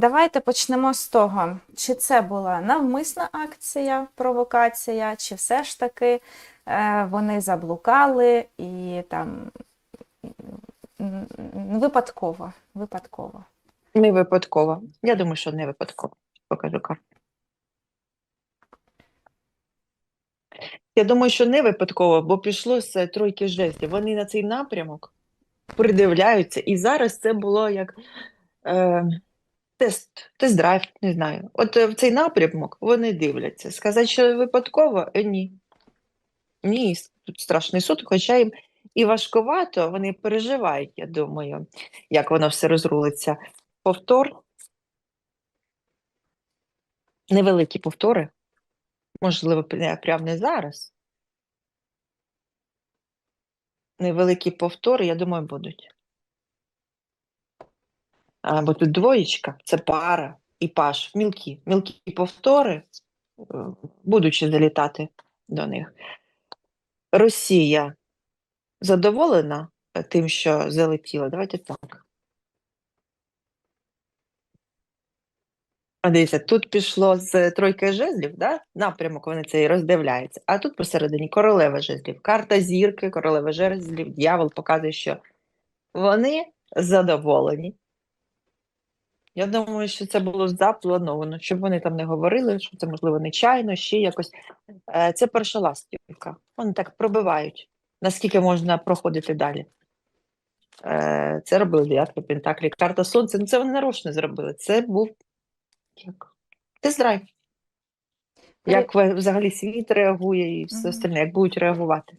давайте почнемо з того, чи це була навмисна акція, провокація, чи все ж таки е, вони заблукали і там випадково. випадково. Не випадково. Я думаю, що не випадково. Покажу карту. Я думаю, що не випадково, бо пішло з тройки жестів. Вони на цей напрямок придивляються. І зараз це було як е, тест, тест-драйв, не знаю. От е, в цей напрямок вони дивляться. Сказати, що випадково? Е, ні. Ні, тут страшний суд, хоча їм і важкувато, вони переживають, я думаю, як воно все розрулиться. Повтор. Невеликі повтори. Можливо, прямо не зараз. Невеликі повтори, я думаю, будуть. Бо тут двоєчка, це пара і паш. Мілкі. Мілкі повтори е, будуть ще залітати до них. Росія задоволена тим, що залетіла? Давайте так. А дивіться, тут пішло з тройки жезлів, да? напрямок вони цей роздивляються. А тут посередині королева жезлів. Карта зірки, королева жезлів, дьявол показує, що вони задоволені. Я думаю, що це було заплановано, щоб вони там не говорили, що це, можливо, нечайно, ще якось. Е, Це перша ластівка. Вони так пробивають, наскільки можна проходити далі. Е, Це робили дев'ятка Пентаклі, карта Сонця. Ну, це вони нарочно зробили. Це був як? Тест-драйв. Як взагалі світ реагує і все остальне, як будуть реагувати.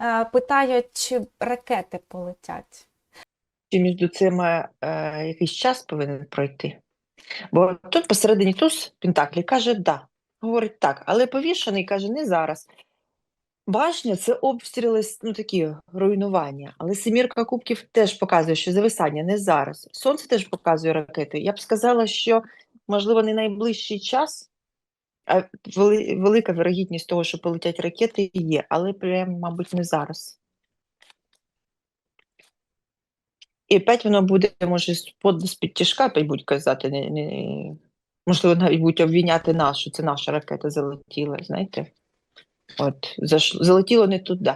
Е, Питають, чи ракети полетять. Чи між цими е, якийсь час повинен пройти? Бо тут посередині туз Пентаклі каже да. Говорить так, але повішений каже не зараз. Башня це обстріли, ну такі руйнування. Але семірка кубків теж показує, що зависання не зараз. Сонце теж показує ракети. Я б сказала, що можливо не найближчий час, а вели, велика вірогідність того, що полетять ракети, є, але прям, мабуть, не зараз. І опять воно буде, може, з-под з-під тяжка, опять будуть казати, не, не, можливо, навіть будуть обвіняти нас, що це наша ракета залетіла, знаєте. От, залетіло не туди.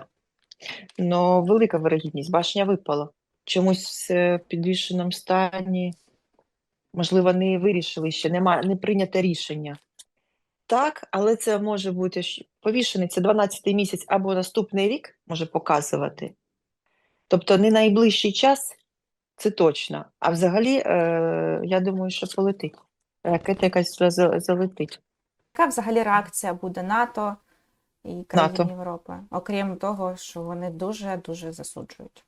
Но велика вирогідність, башня випала. Чомусь в підвішеному стані, можливо, не вирішили ще, нема, не прийнято рішення. Так, але це може бути повішений, це 12-й місяць або наступний рік може показувати. Тобто не найближчий час, це точно. А взагалі, е, я думаю, що полетить. Ракета якась залетить. Яка взагалі реакція буде НАТО і країн НАТО. Європи, окрім того, що вони дуже-дуже засуджують?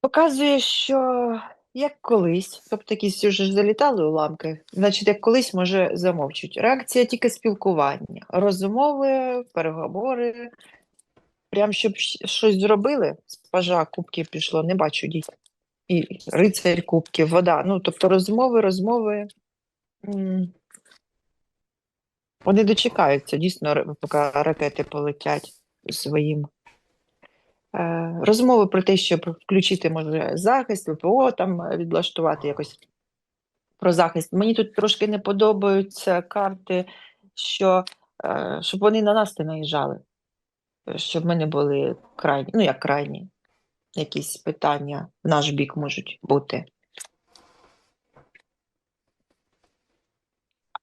Показує, що як колись, тобто якісь вже ж залітали уламки, значить, як колись може замовчуть. Реакція тільки спілкування, розмови, переговори. Прям щоб щось зробили, з пажа кубків пішло, не бачу дій. І рицарь кубків, вода. Ну, тобто розмови, розмови. Вони дочекаються, дійсно, поки ракети полетять своїм. Е, Розмови про те, щоб включити може захист, ВПО там е, відлаштувати якось про захист. Мені тут трошки не подобаються карти, що е, щоб вони на нас не наїжджали, щоб ми не були крайні, ну як крайні, якісь питання в наш бік можуть бути.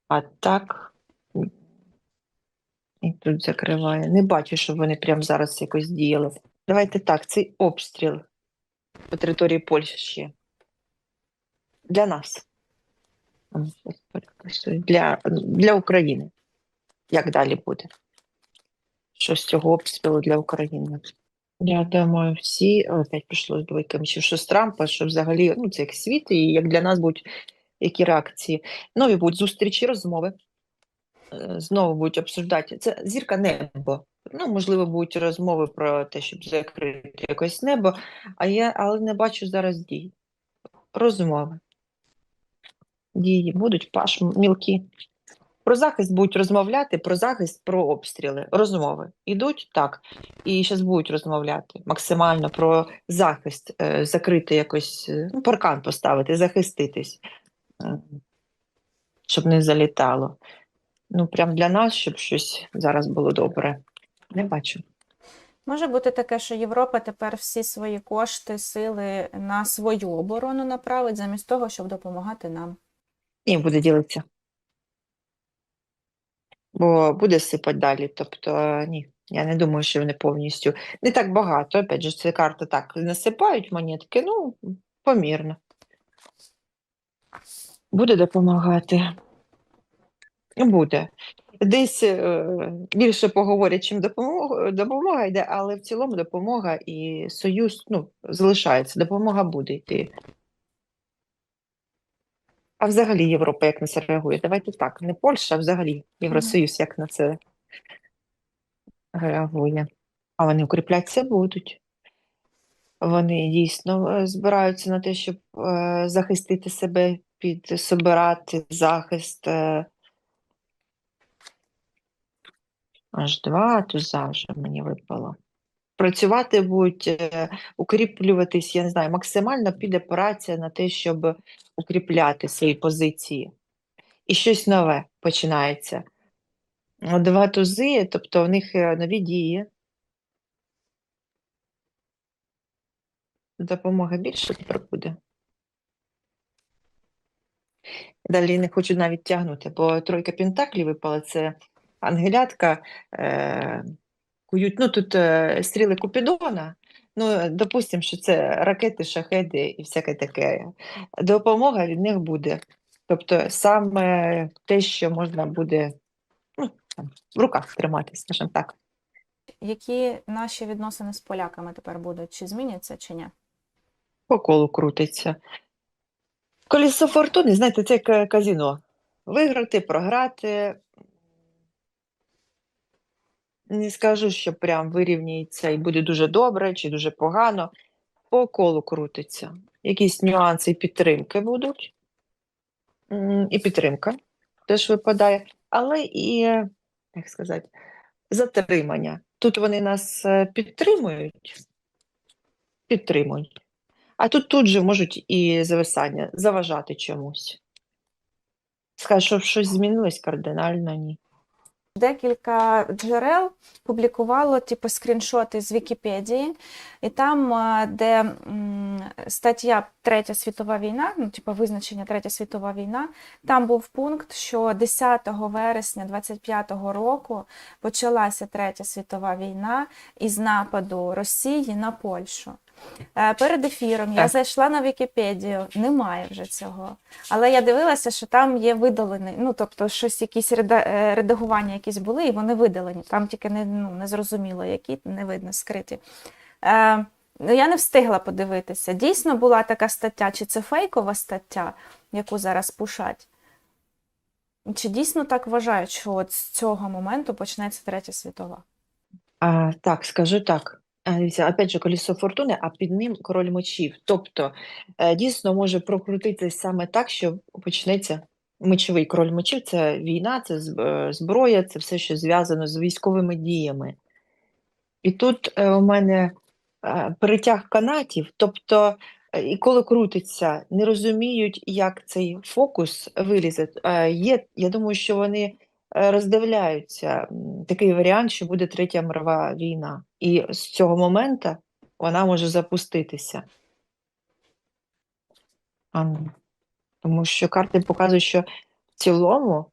А так і тут закриває. Не бачу, щоб вони прямо зараз якось діяли. Давайте так, цей обстріл по території Польщі для нас. Для, для України. Як далі буде? Що з цього обстрілу для України? Я думаю, всі опять пішло з двойками, що що з Трампа, що взагалі ну, це як світ, і як для нас будуть які реакції. Нові будуть зустрічі, розмови. Е, Знову будуть обсуждати. Це зірка небо. Ну, можливо, будуть розмови про те, щоб закрити якось небо, а я але не бачу зараз дій. Розмови. Дії будуть паш мілкі. Про захист будуть розмовляти, про захист, про обстріли. Розмови. Ідуть так. І зараз будуть розмовляти максимально про захист, е, закрити якось, е, ну, паркан поставити, захиститись. щоб не залітало. Ну, прям для нас, щоб щось зараз було добре. Не бачу. Може бути таке, що Європа тепер всі свої кошти, сили на свою оборону направить, замість того, щоб допомагати нам. Ні, буде ділитися. Бо буде сипати далі. Тобто, ні, я не думаю, що вони повністю. Не так багато. Опять же, це карта так. Насипають монетки, ну, помірно. Буде допомагати. Буде. Десь е, більше поговорять, чим допомога, допомога йде, але в цілому допомога і союз ну, залишається. Допомога буде йти. А взагалі Європа як на це реагує? Давайте так, не Польща, а взагалі Євросоюз як на це реагує. А вони укріплятися будуть. Вони дійсно е, збираються на те, щоб е, захистити себе, підсобирати захист. Е, аж два туза вже мені випало. Працювати будуть, е, укріплюватись, я не знаю, максимально піде праця на те, щоб укріпляти свої позиції. І щось нове починається. Два тузи, тобто в них е, нові дії. Допомога більше тепер буде. Далі не хочу навіть тягнути, бо тройка пентаклів випала, це ангелятка. Е, кують, ну тут е, стріли Купідона. Ну, допустимо, що це ракети, шахеди і всяке таке. Допомога від них буде. Тобто саме те, що можна буде ну, там, в руках тримати, скажімо так. Які наші відносини з поляками тепер будуть? Чи зміняться, чи ні? По колу крутиться. Колесо фортуни, знаєте, це як казіно. Виграти, програти. Не скажу, що прям вирівняється і буде дуже добре чи дуже погано. По колу крутиться. Якісь нюанси і підтримки будуть. І підтримка теж випадає, але і, як сказати, затримання. Тут вони нас е, підтримують, підтримують. А тут тут же можуть і зависання, заважати чомусь. Скажуть, що щось змінилось кардинально, ні. Декілька джерел публікувало типу скріншоти з Вікіпедії, і там, е, де стаття Третя світова війна, ну, типу визначення Третя світова війна, там був пункт, що 10 вересня 25-го року почалася Третя світова війна із нападу Росії на Польщу. Е, Перед ефіром я зайшла на Вікіпедію, немає вже цього. Але я дивилася, що там є видалені, ну тобто щось, якісь е, редагування якісь були, і вони видалені. Там тільки не, ну, не зрозуміло, які, не видно, скриті. Е, ну, я не встигла подивитися. Дійсно була така стаття, чи це фейкова стаття, яку зараз пушать? Чи дійсно так вважають, що от з цього моменту почнеться Третя світова? А, так, скажу так. Опять же, колесо фортуни, а під ним король мечів. Тобто, е, дійсно може прокрутитись саме так, що почнеться мечовий король мечів це війна, це е, зброя, це все, що зв'язано з військовими діями. І тут е, у мене перетяг канатів, тобто, і коли крутиться, не розуміють, як цей фокус вилізе. Є, я думаю, що вони роздивляються такий варіант, що буде третя мирова війна. І з цього моменту вона може запуститися. Тому що карти показують, що в цілому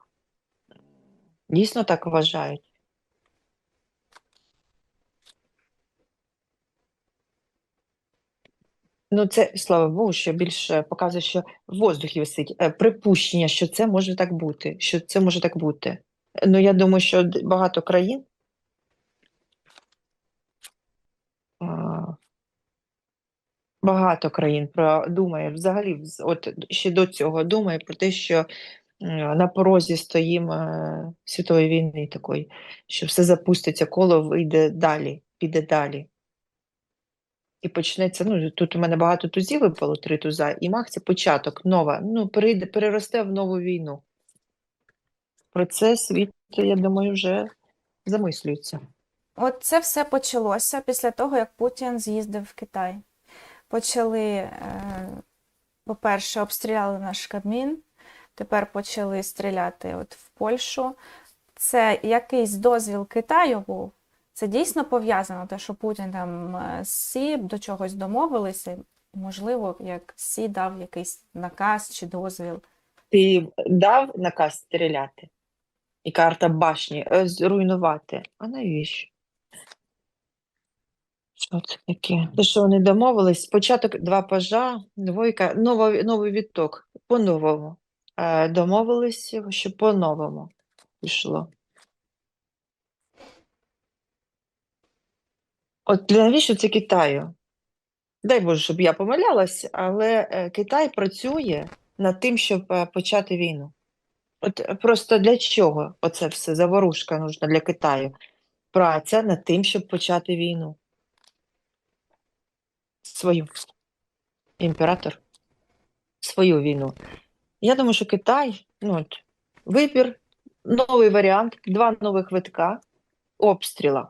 дійсно так вважають. Ну, це, слава Богу, що більше показує, що в воздухі висить е, припущення, що це може так бути, що це може так бути. Ну, я думаю, що багато країн багато країн думає взагалі, от ще до цього думає про те, що на порозі стоїмо е, світової війни такої, що все запуститься, коло вийде далі, піде далі. І почнеться, ну тут у мене багато тузів випало, три туза, і мах це початок, нова, ну, перейде, переросте в нову війну. Про це світ, я думаю, вже замислюється. От це все почалося після того, як Путін з'їздив в Китай. Почали, е, по-перше, обстріляли наш Кабмін, тепер почали стріляти от в Польщу. Це якийсь дозвіл Китаю був. Це дійсно пов'язано, те, що Путін там е, з Сі до чогось домовилися. Можливо, як Сі дав якийсь наказ чи дозвіл. Ти дав наказ стріляти? І карта башні е, зруйнувати. А навіщо? Що це таке? То що вони домовились? Спочатку два пажа, двойка, новий, новий відток. По-новому. Е, домовились, що по-новому пішло. От навіщо це Китаю? Дай Боже, щоб я помилялась, але е, Китай працює над тим, щоб почати війну. От е, просто для чого оце все заворушка нужна для Китаю? Праця над тим, щоб почати війну. Свою. Імператор. Свою війну. Я думаю, що Китай, ну от, вибір, новий варіант, два нових витка, обстріла.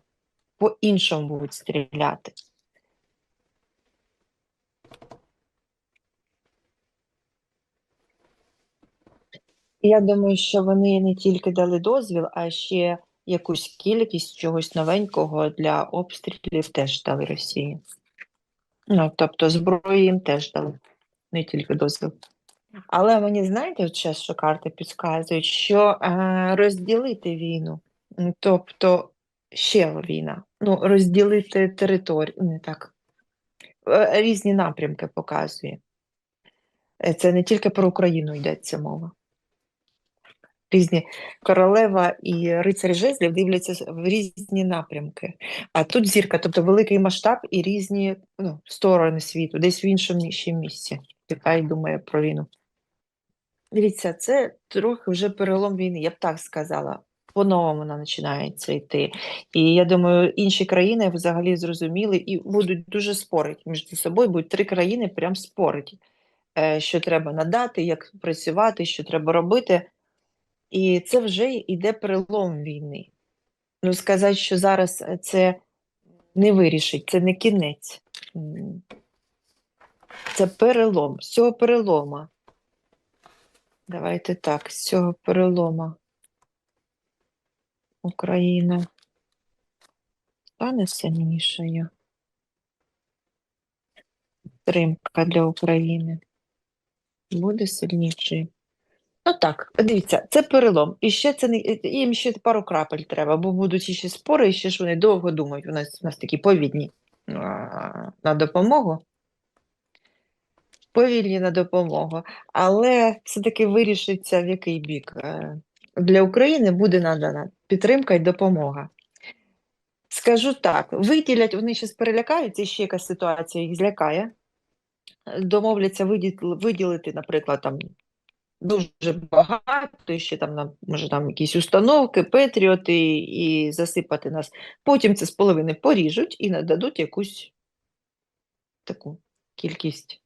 По-іншому будуть стріляти. Я думаю, що вони не тільки дали дозвіл, а ще якусь кількість чогось новенького для обстрілів теж дали Росії. Ну, тобто зброї їм теж дали, не тільки дозвіл. Але мені знаєте, зараз, що карти підказують, що е, розділити війну, тобто ще війна, ну, розділити територію, не так, е, різні напрямки показує. Е, Це не тільки про Україну йдеться мова. Різні королева і рицарь жезлів дивляться в різні напрямки. А тут зірка, тобто великий масштаб і різні ну, сторони світу, десь в іншому ще місці. Китай думає про війну. Дивіться, це трохи вже перелом війни, я б так сказала. По-новому вона починається йти. І я думаю, інші країни взагалі зрозуміли і будуть дуже спорити між собою, будуть три країни прям спорити, е, що треба надати, як працювати, що треба робити. І це вже йде перелом війни. Ну, сказати, що зараз е, це не вирішить, це не кінець. Це перелом. З цього перелома. Давайте так, з цього перелома Україна стане сильнішою. Підтримка для України буде сильнішою. Ну так, дивіться, це перелом. І ще це не їм ще пару крапель треба, бо будуть ще спори, і ще ж вони довго думають. У нас, у нас такі повільні а, на допомогу. Повільні на допомогу. Але все-таки вирішиться, в який бік. Е, Для України буде надана підтримка і допомога. Скажу так: виділять, вони зараз перелякаються, ще якась ситуація їх злякає. Домовляться виділити, наприклад, там дуже багато, ще там, нам, може, там якісь установки, петріоти і засипати нас. Потім це з половини поріжуть і нададуть якусь таку кількість.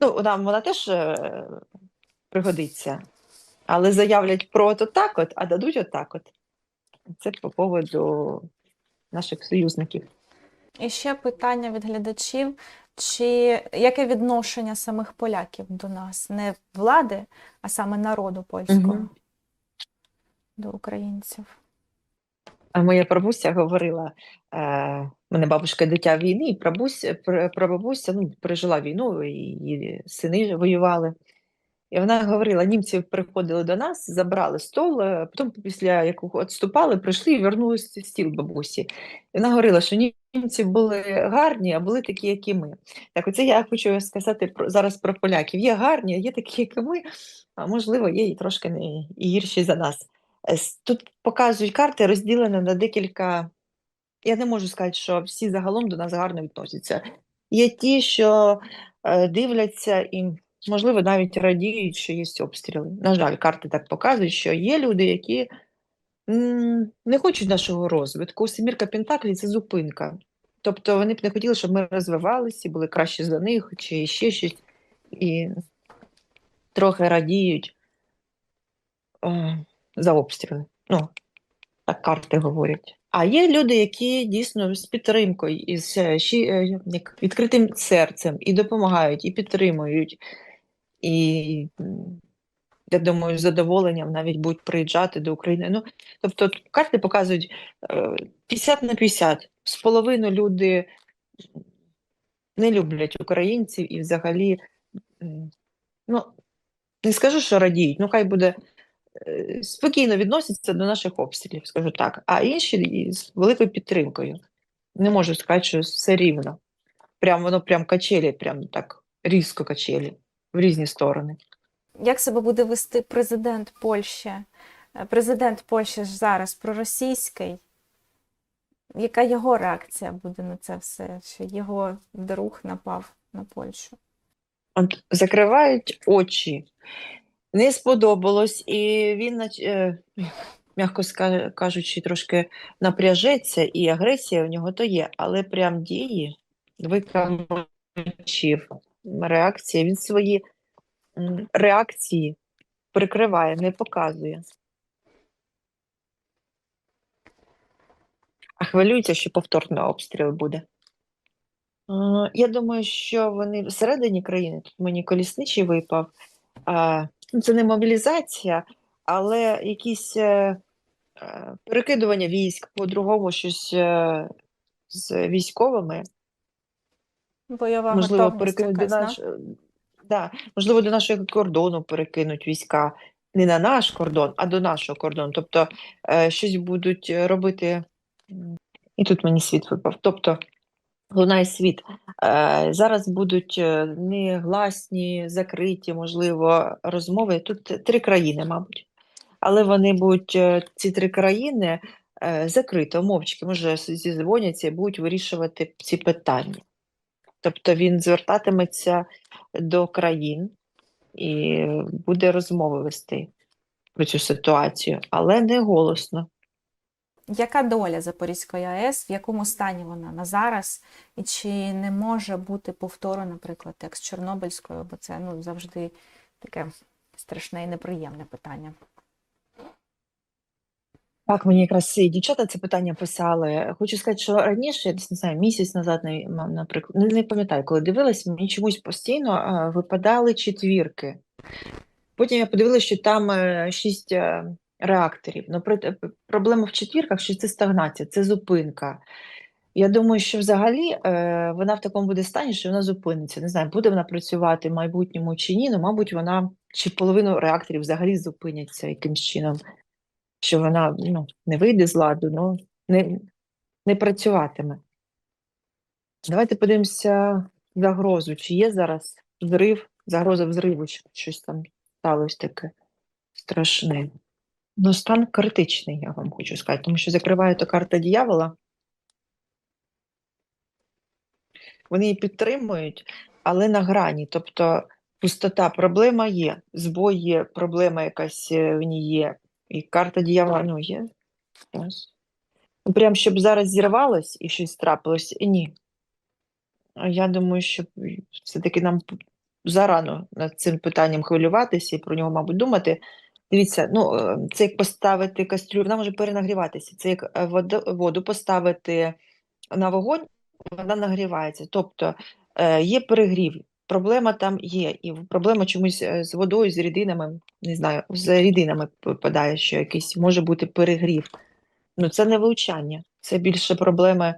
Ну, нам вона теж е, пригодиться, але заявлять про от отак от, а дадуть отак от. Це по поводу наших союзників. І ще питання від глядачів: чи яке відношення самих поляків до нас? Не влади, а саме народу польського Мгм. до українців? А моя прабуся говорила, е, мене бабушка дитя війни, і прабуся, прабабуся ну, пережила війну, і її сини воювали. І вона говорила, німці приходили до нас, забрали стол, е, потім після якого відступали, прийшли і вернулися стіл бабусі. І вона говорила, що німці були гарні, а були такі, як і ми. Так оце я хочу сказати про, зараз про поляків. Є гарні, а є такі, як і ми, а можливо, є і трошки не і гірші за нас. Тут показують карти розділені на декілька. Я не можу сказати, що всі загалом до нас гарно відносяться. Є ті, що е, дивляться і, можливо, навіть радіють, що є обстріли. На жаль, карти так показують, що є люди, які не хочуть нашого розвитку. Семірка Пентаклів це зупинка. Тобто вони б не хотіли, щоб ми розвивалися, були краще за них, чи ще щось. І трохи радіють е, за обстріли. Ну, так карти говорять. А є люди, які дійсно з підтримкою, із е, е, відкритим серцем і допомагають, і підтримують, і я думаю, з задоволенням навіть будуть приїжджати до України. Ну, тобто карти показують е, 50 на 50. З половину люди не люблять українців і взагалі, ну, не скажу, що радіють, ну хай буде е, спокійно відносяться до наших обстрілів, скажу так. А інші з великою підтримкою. Не можу сказати, що все рівно. Прям воно прям качелі, прям так різко качелі в різні сторони. Як себе буде вести президент Польщі? Е, Президент Польщі ж зараз проросійський. Яка його реакція буде на це все? Що його друг напав на Польщу? От закривають очі. Не сподобалось, і він, е, м'яко кажучи, трошки напряжеться, і агресія в нього то є, але прям дії, викамчив, реакція, він свої реакції прикриває, не показує. А хвилюється, що повторний обстріл буде. Е, Я думаю, що вони всередині країни, тут мені колісничий випав, ну, це не мобілізація, але якісь е, е, перекидування військ, по-другому щось з військовими, Бойова можливо, да? наш, да, можливо, до нашого кордону перекинуть війська. Не на наш кордон, а до нашого кордону. Тобто е, щось будуть е, робити. І тут мені світ випав. Тобто лунає світ. Е, Зараз будуть е, негласні, закриті, можливо, розмови. Тут три країни, мабуть. Але вони будуть, е, ці три країни, закрито, мовчки, може, зізвоняться і будуть вирішувати ці питання. Тобто він звертатиметься до країн і буде розмови вести про цю ситуацію, але не голосно. Яка доля Запорізької АЕС, в якому стані вона на зараз, і чи не може бути повтору, наприклад, як з Чорнобильською, бо це ну, завжди таке страшне і неприємне питання. Так, мені якраз і дівчата це питання писали. Хочу сказати, що раніше, я десь не знаю, місяць назад, наприклад, не, не пам'ятаю, коли дивилась, мені чомусь постійно а, випадали четвірки. Потім я подивилася, що там е, шість е, реакторів. Ну, при- проблема в четвірках, що це стагнація, це зупинка. Я думаю, що взагалі е, вона в такому буде стані, що вона зупиниться. Не знаю, буде вона працювати в майбутньому чи ні, ну, мабуть, вона чи половину реакторів взагалі зупиняться якимсь чином що вона ну, не вийде з ладу, ну, не, не працюватиме. Давайте подивимося загрозу. Чи є зараз взрив, загроза взриву, чи щось там сталося таке страшне. Ну, стан критичний, я вам хочу сказати, тому що закриває то карта дьявола. Вони її підтримують, але на грані. Тобто пустота, проблема є, збой є, проблема якась е, в ній є. І карта дьявола, ну, є. Ну, Прям щоб зараз зірвалось і щось трапилось, ні. Я думаю, що все-таки нам зарано над цим питанням хвилюватися і про нього, мабуть, думати. Дивіться, ну, е, це як поставити кастрюлю, вона може перенагріватися. Це як е, воду, воду поставити на вогонь, вона нагрівається. Тобто е, є перегрів, проблема там є. І проблема чомусь е, з водою, з рідинами, не знаю, з рідинами випадає, що якийсь може бути перегрів. Ну, це не влучання, це більше проблеми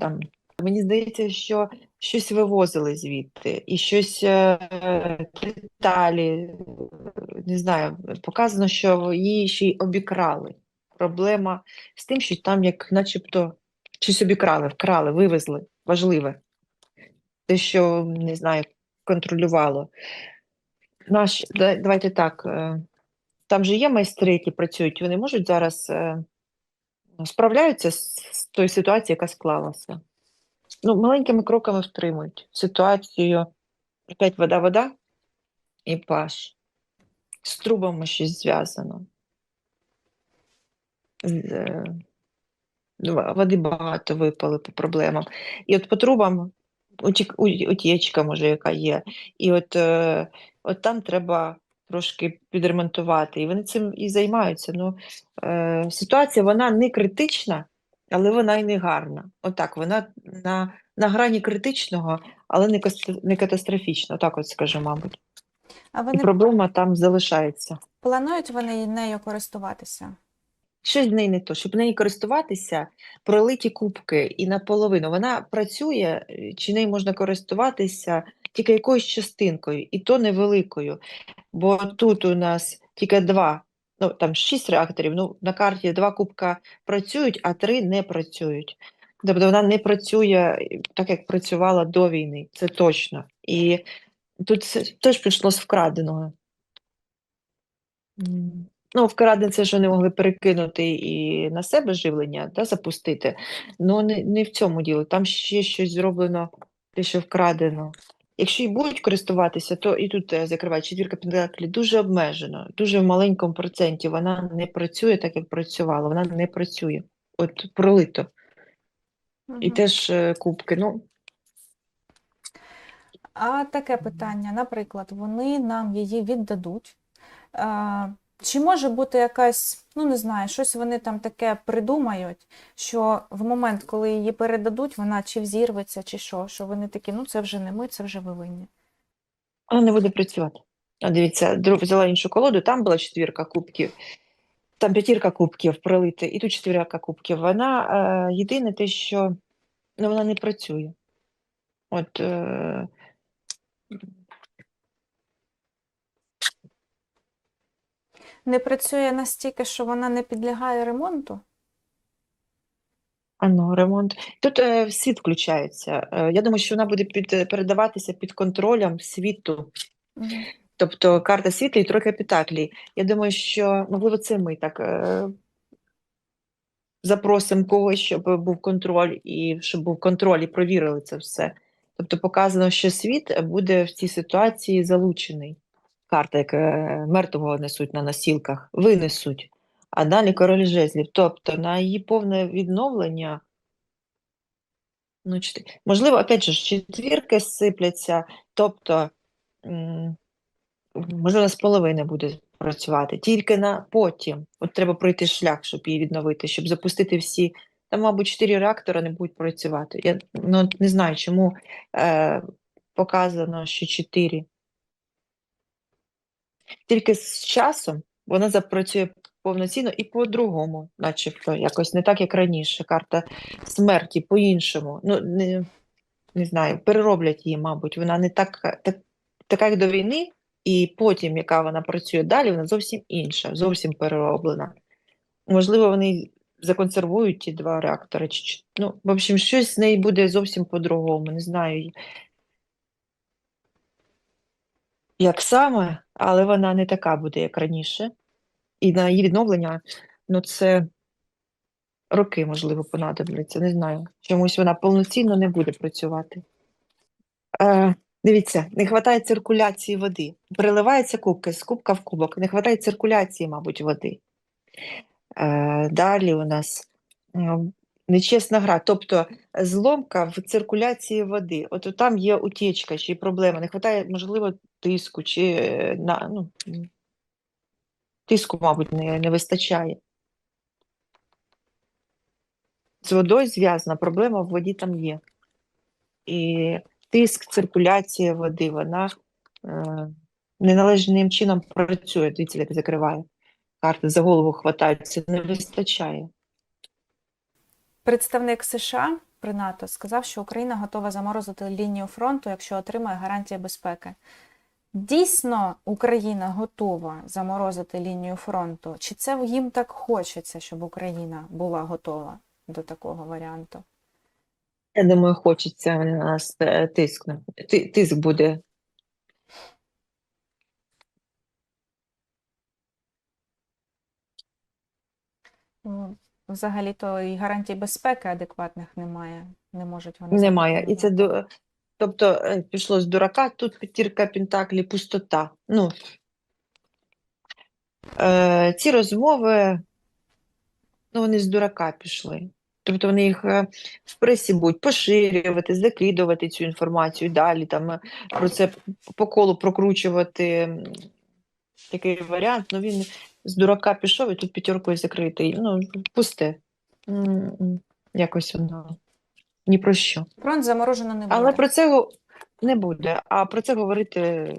там. Мені здається, що щось вивозили звідти, і щось е, деталі, не знаю, показано, що її ще й обікрали. Проблема з тим, що там як начебто щось обікрали, вкрали, вивезли, важливе. Те, що, не знаю, контролювало. Наш, давайте так, е, там же є майстри, які працюють, вони можуть зараз е, справляються з, тою ситуацією, яка склалася. Ну, маленькими кроками втримують ситуацію. Опять вода, вода і паш. З трубами щось зв'язано. Е, ну, води багато випали по проблемам. І от по трубам утічка, може, яка є. І от, е, от там треба трошки підремонтувати. І вони цим і займаються. Ну, е, ситуація вона не критична, але вона і не гарна. Отак, вона на, на грані критичного, але не, не катастрофічна. Так от скажу, мабуть. А І проблема там залишається. планують вони нею користуватися? Щось з неї не то, щоб нею користуватися, пролиті кубки і наполовину. Вона працює, е, чи нею можна користуватися тільки якоюсь частинкою, і то невеликою. Бо тут у нас тільки два, ну там шість реакторів, ну на карті два кубка працюють, а три не працюють. Тобто вона не працює е, так, як працювала до війни, це точно. І тут теж пішло з вкраденого. Ну, вкрадене це ж вони могли перекинути і на себе живлення, да, запустити. Ну, не, не в цьому діло. Там ще щось зроблено, те, що вкрадено. Якщо і будуть користуватися, то і тут е, закриває четвірка пентаклів дуже обмежено, дуже в маленькому проценті. Вона не працює так, як працювала. Вона не працює. От пролито. І теж е, кубки. Ну, А таке питання, наприклад, вони нам її віддадуть. Чи може бути якась, ну не знаю, щось вони там таке придумають, що в момент, коли її передадуть, вона чи взірветься, чи що, що вони такі, ну це вже не ми, це вже ви винні. вона не буде працювати. А дивіться, друг взяла іншу колоду, там була четвірка кубків, там п'ятірка кубків пролити, і тут четвірка кубків. Вона е, єдине те, що ну, вона не працює. От е, Не працює настільки, що вона не підлягає ремонту? ано, ремонт. Тут е, світ включається. Е, я думаю, що вона буде під, передаватися під контролем світу. Тобто карта світла і тройка пентаклей. Я думаю, що можливо це ми так е, запросимо когось, щоб був контроль, і щоб був контроль і провірили це все. Тобто показано, що світ буде в цій ситуації залучений. Карта, як е, мертвого несуть на носілках, винесуть. А далі король жезлів. Тобто на її повне відновлення. Ну, чти- можливо, опять ж, четвірки сипляться, тобто, можливо, з половини буде працювати, тільки на потім. От треба пройти шлях, щоб її відновити, щоб запустити всі. Там, мабуть, чотири реактора не будуть працювати. Я ну, не знаю, чому е, показано, що чотири. Тільки з часом вона запрацює повноцінно і по-другому, начебто, якось не так, як раніше. Карта смерті по-іншому. Ну, не, не знаю, перероблять її, мабуть. Вона не так, так, така, як до війни, і потім, яка вона працює далі, вона зовсім інша, зовсім перероблена. Можливо, вони законсервують ті два реактори. Ну, в общем, щось з неї буде зовсім по-другому. Не знаю, як саме, але вона не така буде, як раніше. І на її відновлення, ну, це роки, можливо, понадобляться. Не знаю. Чомусь вона повноцінно не буде працювати. Е, дивіться, не вистачає циркуляції води. Переливаються кубки з кубка в кубок. Не вистачає циркуляції, мабуть, води. Е, далі у нас нечесна гра, тобто зломка в циркуляції води. От там є утічка чи проблема. Не вистачає, можливо, тиску, чи е, на, ну, тиску, мабуть, не, не вистачає. З водою зв'язана, проблема в воді там є. І тиск, циркуляція води, вона е, неналежним чином працює. Дивіться, як закриває. Карти за голову хватаються, не вистачає. Представник США при НАТО сказав, що Україна готова заморозити лінію фронту, якщо отримає гарантії безпеки. Дійсно, Україна готова заморозити лінію фронту? Чи це їм так хочеться, щоб Україна була готова до такого варіанту? Я думаю, хочеться вони на нас е, тискне. Ти- Тиск буде. Взагалі-то і гарантій безпеки адекватних немає. Не можуть вони Немає. І це до, тобто е, пішло з дурака, тут п'ятірка пентаклі, пустота. Ну, е, ці розмови, ну, вони з дурака пішли. Тобто вони їх е, в пресі будуть поширювати, закидувати цю інформацію далі, там е, про це по колу прокручувати. Такий варіант, ну він з дурака пішов і тут п'ятеркою закритий. Ну, пусте. М, Якось воно ні про що. Фронт заморожено не буде. Але про це не буде. А про це говорити